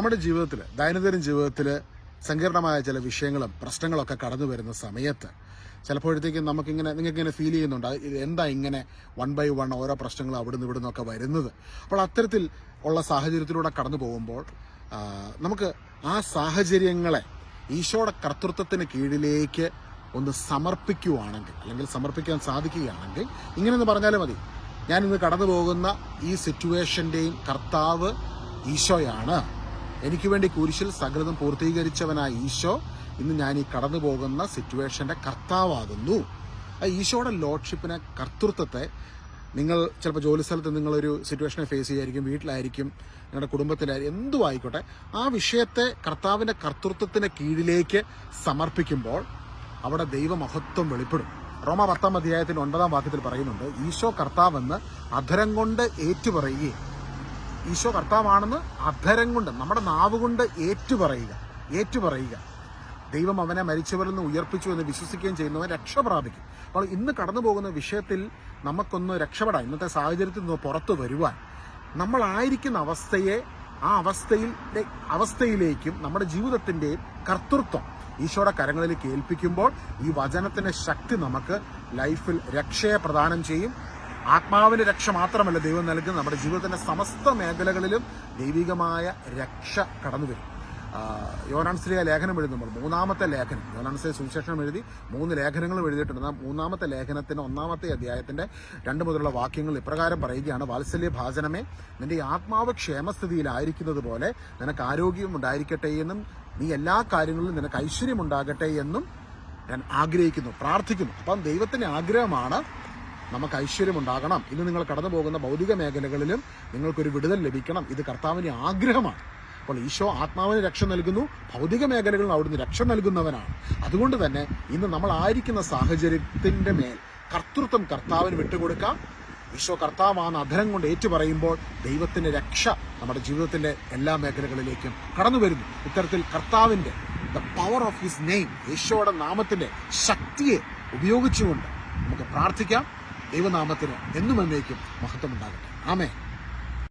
നമ്മുടെ ജീവിതത്തിൽ ദൈനംദിന ജീവിതത്തിൽ സങ്കീർണമായ ചില വിഷയങ്ങളും പ്രശ്നങ്ങളൊക്കെ കടന്നു വരുന്ന സമയത്ത് ചിലപ്പോഴത്തേക്കും നമുക്കിങ്ങനെ നിങ്ങൾക്കിങ്ങനെ ഫീൽ ചെയ്യുന്നുണ്ട്. എന്താ ഇങ്ങനെ വൺ ബൈ വൺ ഓരോ പ്രശ്നങ്ങളും അവിടുന്ന് ഇവിടുന്ന് ഒക്കെ വരുന്നത്? അപ്പോൾ അത്തരത്തിൽ ഉള്ള സാഹചര്യത്തിലൂടെ കടന്നു പോകുമ്പോൾ നമുക്ക് ആ സാഹചര്യങ്ങളെ ഈശോയുടെ കർത്തൃത്വത്തിന് കീഴിലേക്ക് ഒന്ന് സമർപ്പിക്കുവാണെങ്കിൽ അല്ലെങ്കിൽ സമർപ്പിക്കാൻ സാധിക്കുകയാണെങ്കിൽ ഇങ്ങനെയൊന്ന് പറഞ്ഞാലും മതി. ഞാൻ ഇന്ന് കടന്നു പോകുന്ന ഈ സിറ്റുവേഷന്റെയും കർത്താവ് ഈശോയാണ്. എനിക്ക് വേണ്ടി കുരിശിൽ സകലതും പൂർത്തീകരിച്ചവനായ ഈശോ ഇന്ന് ഞാൻ ഈ കടന്നു പോകുന്ന സിറ്റുവേഷന്റെ കർത്താവാകുന്നു. ആ ഈശോയുടെ ലോഡ്ഷിപ്പിനെ കർത്തൃത്വത്തെ നിങ്ങൾ ചിലപ്പോൾ ജോലി സ്ഥലത്ത് നിങ്ങളൊരു സിറ്റുവേഷനെ ഫേസ് ചെയ്യായിരിക്കും വീട്ടിലായിരിക്കും നിങ്ങളുടെ കുടുംബത്തിലായിരിക്കും എന്തും ആയിക്കോട്ടെ. ആ വിഷയത്തെ കർത്താവിന്റെ കർത്തൃത്വത്തിന് കീഴിലേക്ക് സമർപ്പിക്കുമ്പോൾ അവിടെ ദൈവമഹത്വം വെളിപ്പെടും. റോമ പത്താം അധ്യായത്തിന്റെ ഒൻപതാം വാക്യത്തിൽ പറയുന്നുണ്ട് ഈശോ കർത്താവെന്ന് അധരം കൊണ്ട് ഏറ്റുപറയുകയും ഈശോ കർത്താവാണെന്ന് അധരം കൊണ്ട് നമ്മുടെ നാവ് കൊണ്ട് ഏറ്റുപറയുക ഏറ്റുപറയുക. ദൈവം അവനെ മരിച്ചവരിൽ നിന്ന് ഉയർപ്പിച്ചു എന്ന് വിശ്വസിക്കുകയും ചെയ്യുന്നവൻ രക്ഷ പ്രാപിക്കും. അപ്പോൾ ഇന്ന് കടന്നു പോകുന്ന വിഷയത്തിൽ നമുക്കൊന്ന് രക്ഷപ്പെടാൻ ഇന്നത്തെ സാഹചര്യത്തിൽ നിന്ന് പുറത്തു വരുവാൻ. നമ്മളായിരിക്കുന്ന അവസ്ഥയെ ആ അവസ്ഥയിൽ അവസ്ഥയിലേക്കും നമ്മുടെ ജീവിതത്തിന്റെയും കർത്തൃത്വം ഈശോയുടെ കരങ്ങളിലേക്ക് ഏൽപ്പിക്കുമ്പോൾ ഈ വചനത്തിന്റെ ശക്തി നമുക്ക് ലൈഫിൽ രക്ഷയെ പ്രദാനം ചെയ്യും. ആത്മാവിന് രക്ഷ മാത്രമല്ല ദൈവം നൽകുന്നത്. നമ്മുടെ ജീവിതത്തിന്റെ സമസ്ത മേഖലകളിലും ദൈവികമായ രക്ഷ കടന്നു വരും. യോനാൻസ്ലിയ യോനാൻ ലേഖനം എഴുതുമ്പോൾ മൂന്നാമത്തെ ലേഖനം. യോനാൻസ്ലിയ സുവിശേഷം എഴുതി മൂന്ന് ലേഖനങ്ങളും എഴുതിയിട്ടുണ്ട്. മൂന്നാമത്തെ ലേഖനത്തിന്റെ ഒന്നാമത്തെ അധ്യായത്തിന്റെ രണ്ട് മുതലുള്ള വാക്യങ്ങൾ ഇപ്രകാരം പറയുകയാണ്. വാത്സല്യ ഭാചനമേ നിന്റെ ആത്മാവ് ക്ഷേമസ്ഥിതിയിലായിരിക്കുന്നത് പോലെ നിനക്ക് ആരോഗ്യം ഉണ്ടായിരിക്കട്ടെ എന്നും നീ എല്ലാ കാര്യങ്ങളിലും നിനക്ക് ഐശ്വര്യം ഉണ്ടാകട്ടെ എന്നും ഞാൻ ആഗ്രഹിക്കുന്നു പ്രാർത്ഥിക്കുന്നു. അപ്പം ദൈവത്തിന്റെ ആഗ്രഹമാണ് നമുക്ക് ഐശ്വര്യമുണ്ടാകണം ഇന്ന് നിങ്ങൾ കടന്നു പോകുന്ന ഭൗതിക മേഖലകളിലും നിങ്ങൾക്കൊരു വിടുതൽ ലഭിക്കണം. ഇത് കർത്താവിന്റെ ആഗ്രഹമാണ്. അപ്പോൾ ഈശോ ആത്മാവിന് രക്ഷ നൽകുന്നു. ഭൗതിക മേഖലകളിൽ അവിടുന്ന് രക്ഷ നൽകുന്നവനാണ്. അതുകൊണ്ട് തന്നെ ഇന്ന് നമ്മൾ ആയിരിക്കുന്ന സാഹചര്യത്തിന്റെ മേൽ കർത്തൃത്വം കർത്താവിന് വിട്ടുകൊടുക്കാം. ഈശോ കർത്താവാണ് അധരം കൊണ്ട് ഏറ്റുപറയുമ്പോൾ ദൈവത്തിന്റെ രക്ഷ നമ്മുടെ ജീവിതത്തിന്റെ എല്ലാ മേഖലകളിലേക്കും കടന്നു വരുന്നു. ഇത്തരത്തിൽ കർത്താവിന്റെ the power of his name ഈശോയുടെ നാമത്തിന്റെ ശക്തിയെ ഉപയോഗിച്ചുകൊണ്ട് നമുക്ക് പ്രാർത്ഥിക്കാം. ദൈവനാമത്തിന് എന്നും എന്നേക്കും മഹത്വമുണ്ടാകട്ടെ. ആമേ